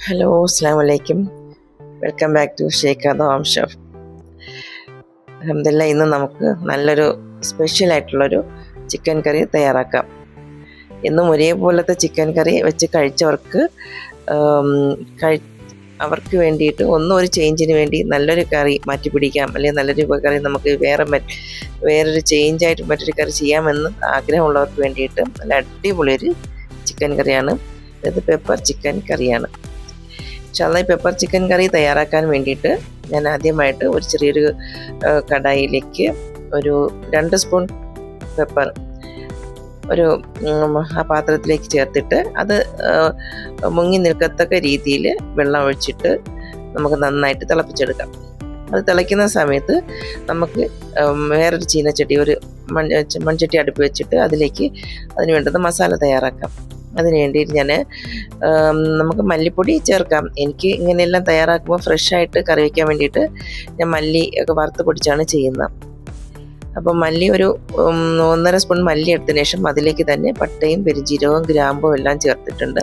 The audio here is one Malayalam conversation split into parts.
ഹലോ അസ്സാം വലൈക്കും welcome back to Sheikh Adam chef അഹമ്മദില്ല ഇന്ന് നമുക്ക് നല്ലൊരു സ്പെഷ്യൽ ആയിട്ടുള്ളൊരു ചിക്കൻ കറി തയ്യാറാക്കാം. എന്നും ഒരേപോലത്തെ ചിക്കൻ കറി വെച്ച് കഴിച്ചവർക്ക് കഴി അവർക്ക് വേണ്ടിയിട്ട് ഒന്നും ഒരു ചേഞ്ചിന് വേണ്ടി നല്ലൊരു കറി മാറ്റി പിടിക്കാം അല്ലെങ്കിൽ നല്ലൊരു കറി നമുക്ക് വേറെ വേറൊരു ചേഞ്ചായിട്ട് മറ്റൊരു കറി ചെയ്യാമെന്ന് ആഗ്രഹമുള്ളവർക്ക് വേണ്ടിയിട്ട് നല്ല അടിപൊളിയൊരു ചിക്കൻ കറിയാണ് ഇത് പെപ്പർ ചിക്കൻ കറിയാണ്. ചള്ളി പെപ്പർ ചിക്കൻ കറി തയ്യാറാക്കാൻ വേണ്ടിയിട്ട് ഞാൻ ആദ്യമായിട്ട് ഒരു ചെറിയൊരു കടായിലേക്ക് ഒരു രണ്ട് സ്പൂൺ പെപ്പർ ഒരു ആ പാത്രത്തിലേക്ക് ചേർത്തിട്ട് അത് മുങ്ങി നിൽക്കത്തക്ക രീതിയിൽ വെള്ളം ഒഴിച്ചിട്ട് നമുക്ക് നന്നായിട്ട് തിളപ്പിച്ചെടുക്കാം. അത് തിളയ്ക്കുന്ന സമയത്ത് നമുക്ക് വേറൊരു ചീനച്ചട്ടി ഒരു മൺ മൺചട്ടി അടുപ്പ് വെച്ചിട്ട് അതിലേക്ക് അതിന് വേണ്ടുന്ന മസാല തയ്യാറാക്കാം. അതിന് വേണ്ടിയിട്ട് ഞാൻ നമുക്ക് മല്ലിപ്പൊടി ചേർക്കാം. എനിക്ക് ഇങ്ങനെയെല്ലാം തയ്യാറാക്കുമ്പോൾ ഫ്രഷായിട്ട് കറി വയ്ക്കാൻ വേണ്ടിയിട്ട് ഞാൻ മല്ലി ഒക്കെ വറുത്ത് പൊടിച്ചാണ് ചെയ്യുന്നത്. അപ്പം മല്ലി ഒരു ഒന്നര സ്പൂൺ മല്ലി എടുത്തതിന് ശേഷം അതിലേക്ക് തന്നെ പട്ടയും പെരുജീരകവും ഗ്രാമ്പും എല്ലാം ചേർത്തിട്ടുണ്ട്.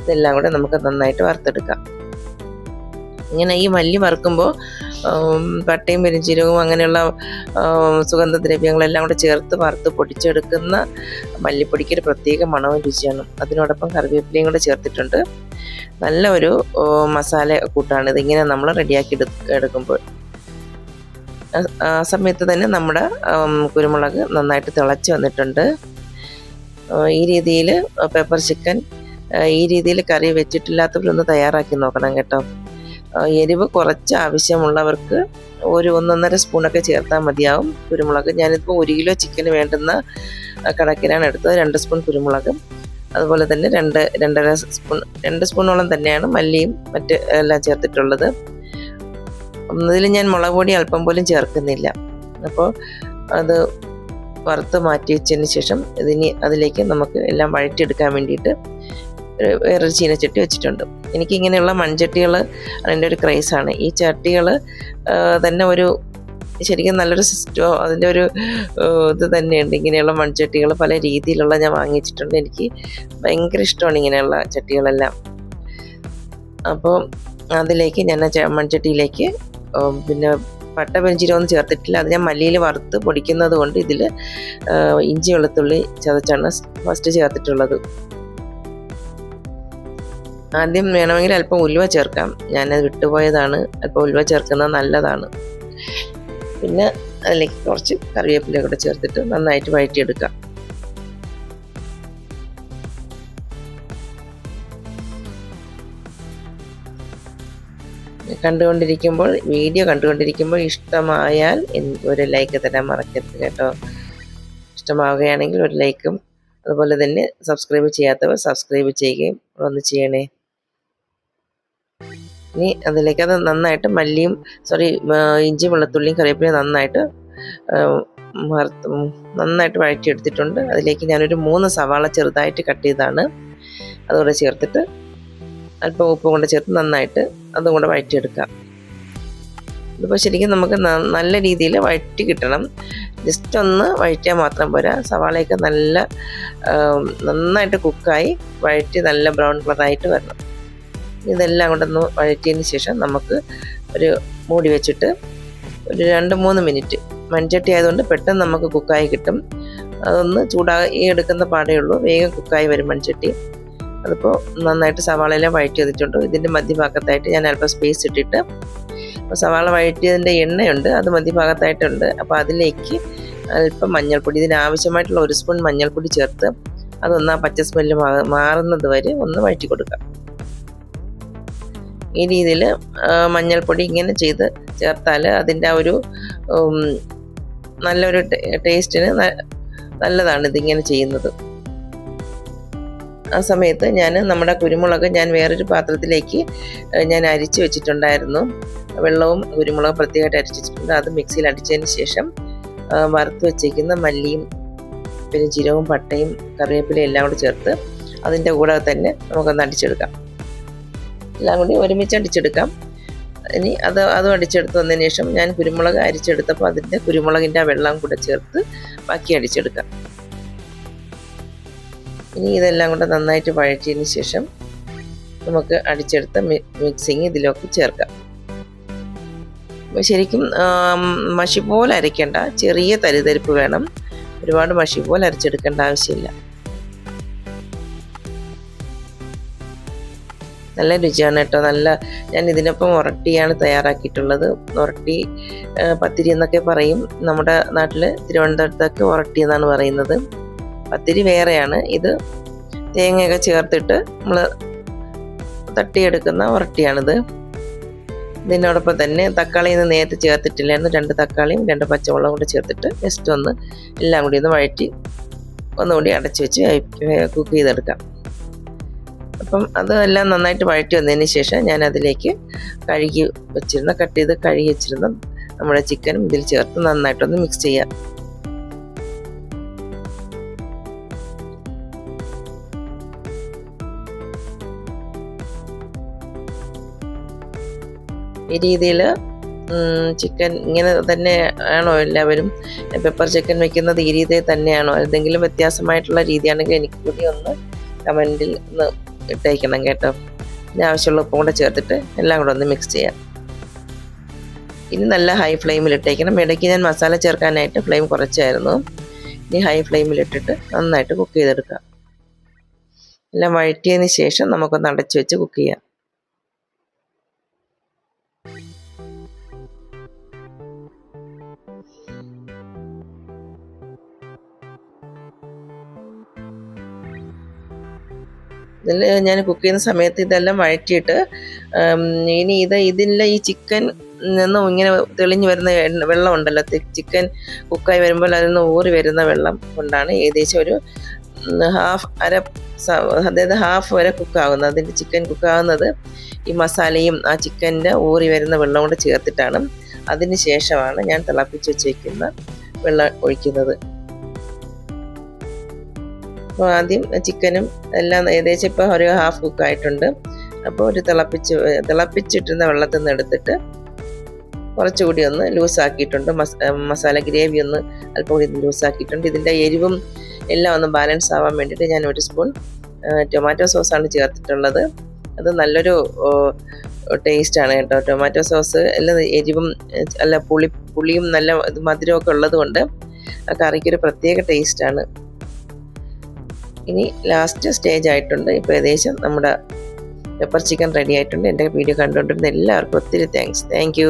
ഇതെല്ലാം കൂടെ നമുക്ക് നന്നായിട്ട് വറുത്തെടുക്കാം. ഇങ്ങനെ ഈ മല്ലി വറുക്കുമ്പോൾ പട്ടയും പെരിഞ്ചീരകവും അങ്ങനെയുള്ള സുഗന്ധദ്രവ്യങ്ങളെല്ലാം കൂടെ ചേർത്ത് വറുത്ത് പൊടിച്ചെടുക്കുന്ന മല്ലിപ്പൊടിക്ക് ഒരു പ്രത്യേക മണവും രുചിയാണ്. അതിനോടൊപ്പം കറിവേപ്പിലയും കൂടെ ചേർത്തിട്ടുണ്ട്. നല്ല ഒരു മസാല കൂട്ടാണ് ഇതിങ്ങനെ നമ്മൾ റെഡിയാക്കി എടു എടുക്കുമ്പോൾ. ആ- സമയത്ത് തന്നെ നമ്മുടെ കുരുമുളക് നന്നായിട്ട് തിളച്ച് വന്നിട്ടുണ്ട്. ഈ രീതിയിൽ പെപ്പർ ചിക്കൻ ഈ രീതിയിൽ കറി വെച്ചിട്ടില്ലാത്തവരൊന്ന് തയ്യാറാക്കി നോക്കണം കേട്ടോ. എരിവ് കുറച്ച് ആവശ്യമുള്ളവർക്ക് ഒരു ഒന്നൊന്നര സ്പൂണൊക്കെ ചേർത്താൽ മതിയാവും കുരുമുളക്. ഞാനിപ്പോൾ ഒരു കിലോ ചിക്കന് വേണ്ടുന്ന കണക്കിനാണ് എടുത്തത്. രണ്ട് സ്പൂൺ കുരുമുളക്. അതുപോലെ തന്നെ രണ്ട് രണ്ടര സ്പൂൺ രണ്ട് സ്പൂണോളം തന്നെയാണ് മല്ലിയും മറ്റ് എല്ലാം ചേർത്തിട്ടുള്ളത്. ഒന്നതിൽ ഞാൻ മുളക് പൊടി അല്പം പോലും ചേർക്കുന്നില്ല. അപ്പോൾ അത് വറുത്ത് മാറ്റി വെച്ചതിന് ശേഷം ഇതിനി അതിലേക്ക് നമുക്ക് എല്ലാം വഴറ്റിയെടുക്കാൻ വേണ്ടിയിട്ട് വേറൊരു ചീനച്ചട്ടി വെച്ചിട്ടുണ്ട്. എനിക്ക് ഇങ്ങനെയുള്ള മൺചട്ടികൾ അതിന്റെ ഒരു ക്രൈസാണ്. ഈ ചട്ടികൾ തന്നെ ഒരു ശരിക്കും നല്ലൊരു സിസ്റ്റോ അതിന്റെ ഒരു ഇത് തന്നെയുണ്ട്. ഇങ്ങനെയുള്ള മൺചട്ടികൾ പല രീതിയിലുള്ള ഞാൻ വാങ്ങിച്ചിട്ടുണ്ട്. എനിക്ക് ഭയങ്കര ഇഷ്ടമാണ് ഇങ്ങനെയുള്ള ചട്ടികളെല്ലാം. അപ്പോൾ അതിലേക്ക് ഞാൻ മൺചട്ടിയിലേക്ക് പിന്നെ പട്ട പെഞ്ചിരൊന്നും ചേർത്തിട്ടില്ല. അത് ഞാൻ മല്ലിയിൽ വറുത്ത് പൊടിക്കുന്നത് കൊണ്ട് ഇതിൽ ഇഞ്ചി വെളുത്തുള്ളി ചതച്ചാണ് ഫസ്റ്റ് ചേർത്തിട്ടുള്ളത്. ആദ്യം വേണമെങ്കിൽ അല്പം ഉലുവ ചേർക്കാം. ഞാനത് വിട്ടുപോയതാണ്. അല്പം ഉലുവ ചേർക്കുന്നത് നല്ലതാണ്. പിന്നെ അതിലേക്ക് കുറച്ച് കറിവേപ്പില കൂടെ ചേർത്തിട്ട് നന്നായിട്ട് വഴറ്റിയെടുക്കാം. കണ്ടുകൊണ്ടിരിക്കുമ്പോൾ വീഡിയോ കണ്ടുകൊണ്ടിരിക്കുമ്പോൾ ഇഷ്ടമായാൽ ഒരു ലൈക്ക് തരാൻ മറക്കരുത് കേട്ടോ. ഇഷ്ടമാവുകയാണെങ്കിൽ ഒരു ലൈക്കും അതുപോലെ തന്നെ സബ്സ്ക്രൈബ് ചെയ്യാത്തവർ സബ്സ്ക്രൈബ് ചെയ്യുകയും ഒന്ന് ചെയ്യണേ. ഇനി അതിലേക്ക് അത് നന്നായിട്ട് മല്ലിയും സോറി ഇഞ്ചി വെളുത്തുള്ളിയും കറിവേപ്പിലയും നന്നായിട്ട് നന്നായിട്ട് വഴറ്റിയെടുത്തിട്ടുണ്ട്. അതിലേക്ക് ഞാനൊരു മൂന്ന് സവാള ചെറുതായിട്ട് കട്ട് ചെയ്താണ്. അതുകൂടെ ചേർത്തിട്ട് അല്പം ഉപ്പും കൊണ്ട് ചേർത്ത് നന്നായിട്ട് അതും കൂടെ വഴറ്റിയെടുക്കാം. ഇതിപ്പോൾ ശരിക്കും നമുക്ക് നല്ല രീതിയിൽ വഴറ്റി കിട്ടണം. ജസ്റ്റ് ഒന്ന് വഴറ്റിയാൽ മാത്രം പോരാ. സവാളയൊക്കെ നല്ല നന്നായിട്ട് കുക്കായി വഴറ്റി നല്ല ബ്രൗൺ കളറായിട്ട് വരണം. ഇതെല്ലാം കൂടെ ഒന്ന് വഴറ്റിയതിന് ശേഷം നമുക്ക് ഒരു മൂടി വെച്ചിട്ട് ഒരു രണ്ട് മൂന്ന് മിനിറ്റ് മൺചട്ടി ആയതുകൊണ്ട് പെട്ടെന്ന് നമുക്ക് കുക്കായി കിട്ടും. അതൊന്ന് ചൂടായി എടുക്കുന്ന പാടേ ഉള്ളൂ. വേഗം കുക്കായി വരും മൺചട്ടി. അതിപ്പോൾ നന്നായിട്ട് സവാളയെല്ലാം വഴറ്റി വന്നിട്ടുണ്ട്. ഇതിന്റെ മധ്യഭാഗത്തായിട്ട് ഞാൻ അല്പം സ്പേസ് ഇട്ടിട്ട് അപ്പോൾ സവാള വഴറ്റിയതിന്റെ എണ്ണയുണ്ട്. അത് മധ്യഭാഗത്തായിട്ടുണ്ട്. അപ്പോൾ അതിലേക്ക് അല്പം മഞ്ഞൾപ്പൊടി ഇതിന് ആവശ്യമായിട്ടുള്ള ഒരു സ്പൂൺ മഞ്ഞൾപ്പൊടി ചേർത്ത് അതൊന്ന് ആ പച്ച സ്മെല്ല് മാറുന്നത് വരെ ഒന്ന് വഴറ്റി കൊടുക്കാം. ഈ രീതിയിൽ മഞ്ഞൾപ്പൊടി ഇങ്ങനെ ചെയ്ത് ചേർത്താൽ അതിന്റെ ആ ഒരു നല്ലൊരു ടേസ്റ്റിന് നല്ലതാണ് ഇതിങ്ങനെ ചെയ്യുന്നത്. ആ സമയത്ത് ഞാൻ നമ്മുടെ കുരുമുളക് ഞാൻ വേറൊരു പാത്രത്തിലേക്ക് ഞാൻ അരിച്ചു വെച്ചിട്ടുണ്ടായിരുന്നു. വെള്ളവും കുരുമുളകും പ്രത്യേകമായിട്ട് അരിച്ചു വെച്ചിട്ടുണ്ട്. അത് മിക്സിയിൽ അടിച്ചതിന് ശേഷം വറുത്ത് വെച്ചേക്കുന്ന മല്ലിയും പിന്നെ ജീരകവും പട്ടയും കറിവേപ്പിലയും എല്ലാം കൂടി ചേർത്ത് അതിന്റെ കൂടെ തന്നെ നമുക്കൊന്ന് അടിച്ചെടുക്കാം. എല്ലാം കൂടി ഒരുമിച്ച് അടിച്ചെടുക്കാം. ഇനി അത് അതും അടിച്ചെടുത്ത് വന്നതിന് ശേഷം ഞാൻ കുരുമുളക് അരിച്ചെടുത്തപ്പോൾ അതിന്റെ കുരുമുളകിന്റെ ആ വെള്ളം കൂടെ ചേർത്ത് ബാക്കി അടിച്ചെടുക്കാം. ഇനി ഇതെല്ലാം കൂടെ നന്നായിട്ട് വഴറ്റിയതിന് ശേഷം നമുക്ക് അടിച്ചെടുത്ത മിക്സിങ് ഇതിലേക്ക് ചേർക്കാം. ശരിക്കും മഷി പോലെ അരയ്ക്കേണ്ട ചെറിയ തരിതരിപ്പ് വേണം. ഒരുപാട് മഷി പോലെ അരച്ചെടുക്കേണ്ട ആവശ്യമില്ല. നല്ല രുചിയാണ് കേട്ടോ. നല്ല ഞാൻ ഇതിനൊപ്പം ഉരട്ടിയാണ് തയ്യാറാക്കിയിട്ടുള്ളത്. ഉരട്ടി പത്തിരി എന്നൊക്കെ പറയും. നമ്മുടെ നാട്ടിൽ തിരുവനന്തപുരത്തൊക്കെ ഉരട്ടി എന്നാണ് പറയുന്നത്. പത്തിരി വേറെയാണ്. ഇത് തേങ്ങയൊക്കെ ചേർത്തിട്ട് നമ്മൾ തട്ടിയെടുക്കുന്ന ഉരട്ടിയാണിത് ഇതിനോടൊപ്പം തന്നെ തക്കാളി ഇന്ന് നേരത്തെ ചേർത്തിട്ടില്ലായിരുന്നു. രണ്ട് തക്കാളിയും രണ്ട് പച്ചമുളകും കൂടി ചേർത്തിട്ട് ജസ്റ്റ് ഒന്ന് എല്ലാം കൂടി ഒന്ന് വഴറ്റി ഒന്നുകൂടി അടച്ചു വെച്ച് കുക്ക് ചെയ്തെടുക്കാം. അപ്പം അതെല്ലാം നന്നായിട്ട് വഴറ്റി വന്നതിന് ശേഷം ഞാൻ അതിലേക്ക് കഴുകി വെച്ചിരുന്ന കട്ട് ചെയ്ത് കഴുകി വെച്ചിരുന്ന നമ്മുടെ ചിക്കനും ഇതിൽ ചേർത്ത് നന്നായിട്ടൊന്ന് മിക്സ് ചെയ്യാം. ഈ രീതിയിൽ ചിക്കൻ ഇങ്ങനെ തന്നെ ആണോ എല്ലാവരും? പെപ്പർ ചിക്കൻ വെക്കുന്നത് ഈ രീതിയിൽ തന്നെയാണോ? എന്തെങ്കിലും വ്യത്യാസമായിട്ടുള്ള രീതിയാണെങ്കിൽ എനിക്ക് കൂടി ഒന്ന് കമന്റിൽ ഒന്ന് ഇട്ടേക്കണം കേട്ടോ. ഇനി ആവശ്യമുള്ള ഉപ്പും കൂടെ ചേർത്തിട്ട് എല്ലാം കൂടെ ഒന്ന് മിക്സ് ചെയ്യാം. ഇനി നല്ല ഹൈ ഫ്ലെയിമിൽ ഇട്ടേക്കണം. ഇടയ്ക്ക് ഞാൻ മസാല ചേർക്കാനായിട്ട് ഫ്ലെയിം കുറച്ചായിരുന്നു. ഇനി ഹൈ ഫ്ലെയിമിൽ ഇട്ടിട്ട് നന്നായിട്ട് കുക്ക് ചെയ്തെടുക്കാം. എല്ലാം വഴറ്റിയതിന് ശേഷം നമുക്കൊന്ന് അടച്ചു വെച്ച് കുക്ക് ചെയ്യാം. ഇതിൽ ഞാൻ കുക്ക് ചെയ്യുന്ന സമയത്ത് ഇതെല്ലാം വഴറ്റിയിട്ട് ഇനി ഇത് ഇതിലെ ഈ ചിക്കൻ നിന്നും ഇങ്ങനെ തെളിഞ്ഞു വരുന്ന വെള്ളം ഉണ്ടല്ലോ ചിക്കൻ കുക്കായി വരുമ്പോൾ അതിൽ നിന്ന് ഊറി വരുന്ന വെള്ളം കൊണ്ടാണ് ഏകദേശം ഒരു ഹാഫ് അര അതായത് ഹാഫ് വരെ കുക്കാകുന്നത് അതിന്റെ ചിക്കൻ കുക്കാകുന്നത് ഈ മസാലയും ആ ചിക്കന്റെ ഊറി വരുന്ന വെള്ളം കൊണ്ട് ചേർത്തിട്ടാണ്. അതിന് ശേഷമാണ് ഞാൻ തിളപ്പിച്ച് വെച്ചേക്കുന്ന വെള്ളം ഒഴിക്കുന്നത്. അപ്പോൾ ആദ്യം ചിക്കനും എല്ലാം ഏകദേശം ഇപ്പോൾ ഒരു ഹാഫ് കുക്ക് ആയിട്ടുണ്ട്. അപ്പോൾ ഒരു തിളപ്പിച്ച് തിളപ്പിച്ചിട്ടുന്ന വെള്ളത്തിൽ നിന്ന് എടുത്തിട്ട് കുറച്ചുകൂടി ഒന്ന് ലൂസാക്കിയിട്ടുണ്ട് മസ് മസാല ഗ്രേവി ഒന്ന് അല്പം കൂടി ലൂസാക്കിയിട്ടുണ്ട് ഇതിന്റെ എരിവും എല്ലാം ഒന്ന് ബാലൻസ് ആവാൻ വേണ്ടിയിട്ട് ഞാൻ ഒരു സ്പൂൺ ടൊമാറ്റോ സോസാണ് ചേർത്തിട്ടുള്ളത്. അത് നല്ലൊരു ടേസ്റ്റാണ് കേട്ടോ. ടൊമാറ്റോ സോസ് എല്ലാം എരിവും അല്ല പുളി പുളിയും നല്ല മധുരമൊക്കെ ഉള്ളതുകൊണ്ട് ആ കറിക്കൊരു പ്രത്യേക ടേസ്റ്റാണ് ഇനി ലാസ്റ്റ് സ്റ്റേജ് ആയിട്ടുണ്ട്. ഇപ്പോൾ ഏകദേശം നമ്മുടെ പെപ്പർ ചിക്കൻ റെഡി ആയിട്ടുണ്ട്. എന്റെ വീഡിയോ കണ്ടുകൊണ്ടിരുന്ന എല്ലാവർക്കും ഒത്തിരി താങ്ക്സ് താങ്ക്